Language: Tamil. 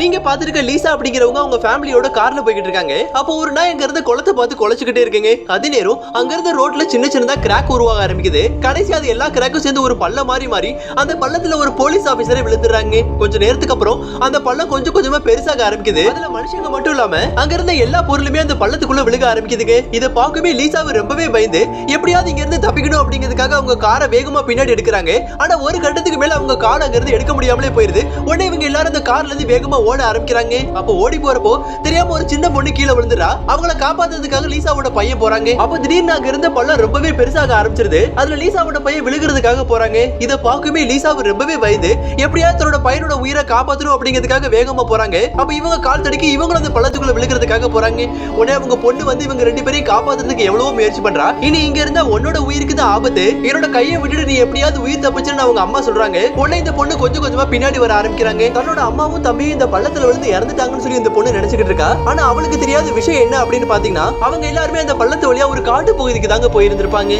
நீங்க பாத்துருக்க லீசா அப்படிங்கிறவங்க அவங்க ஃபேமிலியோட கார்ல போய்கிட்டு இருக்காங்க. அப்போ ஒரு நாய் அங்க இருந்து குளத்தை பார்த்து குலைச்சுக்கிட்டே இருக்குங்க. அதே நேரம் அங்க இருந்த ரோட்ல சின்ன சின்னதா கிராக் உருவாக ஆரம்பிக்குது. கடைசி அது எல்லா கிராக்கும் சேர்ந்து ஒரு பள்ளம் மாறி மாறி அந்த பள்ளத்துல ஒரு போலீஸ் ஆபீசரை விழுந்துடுறாங்க. கொஞ்ச நேரத்துக்கு அப்புறம் அந்த பள்ளம் கொஞ்சம் கொஞ்சமா பெருசாக ஆரம்பிக்குது. அதுல மனுஷங்க மட்டும் இல்லாம அங்க இருந்த எல்லா பொருளுமே அந்த பள்ளத்துக்குள்ள விழுக ஆரம்பிக்குதுங்க. இதை பார்க்கவே லீசாவை ரொம்பவே பயந்து எப்படியாவது இங்க இருந்து தப்பிக்கணும் அப்படிங்கிறதுக்காக அவங்க காரை வேகமா பின்னாடி எடுக்கிறாங்க. ஆனா ஒரு கட்டத்துக்கு மேல அவங்க கார் அங்க இருந்து எடுக்க முடியாமலே போயிருது. உடனே இவங்க எல்லாரும் அந்த கார்ல இருந்து வேகமா ஓட ஆரம்பிக்கிறாங்க. அப்போ ஓடி போறப்போ தெரியாம ஒரு சின்ன பொண்ணு கீழே விழுந்துடா அவங்கள காப்பாத்துறதுக்காக லீசாவோட பையன் போறாங்க. அப்போ திடீர்னு அங்க இருந்த பள்ளம் ரொம்பவே பெருசாக ஆரம்பிச்சிருது. அதுல லீசாவோட பையன் விழுகிறதுக்காக போறாங்க. இதை பார்க்குமே லீசாவு ரொம்பவே பயந்து எப்படியாவது தன்னோட பையனோட உயிரை காப்பாத்தணும் அப்படிங்கிறதுக்காக வேகமா போறாங்க. அப்ப இவங்க கால் தடுக்கி இவங்களும் அந்த பள்ளத்துக்குள்ள விழுகிறதுக்காக போறாங்க. உடனே அவங்க பொண்ணு வந்து இவங்க ரெண்டு பேரையும் காப்பாத்துறதுக்கு எவ்வளவோ முயற்சி பண்றா. இனி இங்க இருந்தா உன்னோட உயிருக்கு தான் ஆபத்து. என்னோட கையை விட்டுட்டு நீ எப்படியாவது உயிர் தப்பிச்சுன்னு அவங்க அம்மா சொல்றாங்க. உடனே இந்த பொண்ணு கொஞ்சம் கொஞ்சமா பின்னாடி வர ஆரம்பிக்கிறாங்க. தன்னோட அம்மாவும் தம்பியும் இந்த பள்ளத்துல விழுந்து இறந்துட்டாங்கன்னு சொல்லி இந்த பொண்ணு நினைச்சுக்கிட்டு இருக்கா? ஆனா அவளுக்கு தெரியாத விஷயம் என்ன அப்படின்னு பாத்தீங்கன்னா அவங்க எல்லாருமே அந்த பள்ளத்து வழியா ஒரு காட்டு பகுதிக்கு தாங்க போயிருந்திருப்பாங்க.